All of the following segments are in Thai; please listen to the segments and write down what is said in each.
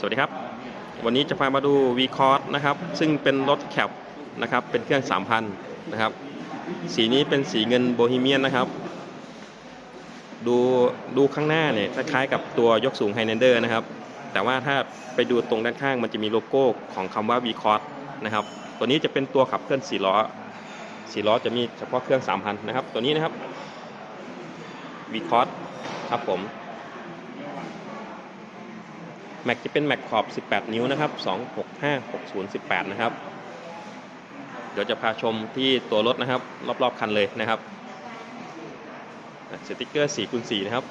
สวัสดีครับ วันนี้จะพามาดู v c o r s นะครับ ซึ่งเป็นรถแคปนะครับ เป็นเครื่อง 3,000 นะครับ สีนี้เป็นสีเงินโบฮีเมียนนะครับ ดูดูข้างหน้าเนี่ยคล้ายๆกับตัวยกสูงไฮเนเดอร์นะครับ แต่ว่าถ้าไปดูตรงด้านข้างมันจะมีโลโก้ของคำว่า v c o r s นะครับ ตัวนี้จะเป็นตัวขับเคลื่อน4ล้อ4ล้อจะมีเฉพาะเครื่อง 3,000 นะครับ ตัวนี้นะครับ v c o r s ครับผม แม็กจะเป็นแม็กขอบ 18 นิ้วนะครับ 265 60 18 นะครับ เดี๋ยวจะพาชมที่ตัวรถนะครับ รอบๆคันเลยนะครับสติกเกอร์4คูณ4นะครับ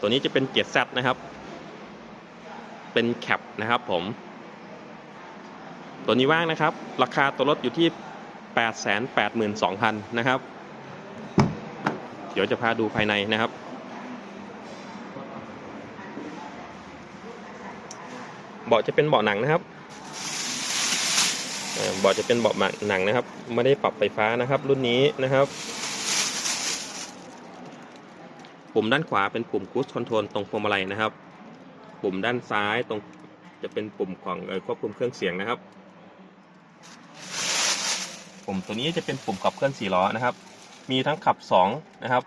ตัวนี้จะเป็นเกียร์ Z นะครับ เป็นแคปนะครับผม ตัวนี้ว่างนะครับ ราคาตัวรถอยู่ที่ 882,000 นะครับ เดี๋ยวจะพาดูภายในนะครับ เบาะจะเป็นเบาะหนังนะครับเบาะจะเป็นเบาะหนังนะครับ ไม่ได้ปรับไฟฟ้านะครับ รุ่นนี้นะครับ ปุ่มด้านขวาเป็นปุ่มคู i คอนโทรลตรงพวงมาลัยนะครับ ปุ่มด้านซ้ายตรงจะเป็นปุ่มของควบคุมเครื่องเสียงนะครับ ปุ่มตัวนี้จะเป็นปุ่มขับเคลื่อน4ล้อนะครับ มีทั้งขับ2นะครับ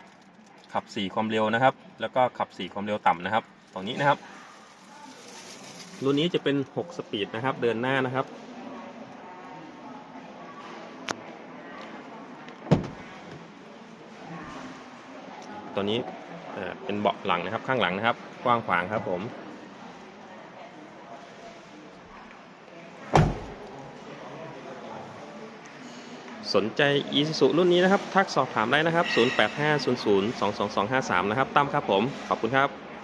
ขับ 4 ความเร็วนะครับ แล้วก็ขับ 4 ความเร็วต่ำนะครับตรงนี้นะครับ รุ่นนี้จะเป็น 6 สปีดนะครับ เดินหน้านะครับ ตัวนี้เป็นเบาะหลังนะครับข้างหลังนะครับ กว้างขวางครับผม สนใจอีซูซุรุ่นนี้นะครับ ทักสอบถามได้นะครับ 0850022253 นะครับตั้มครับผม ขอบคุณครับ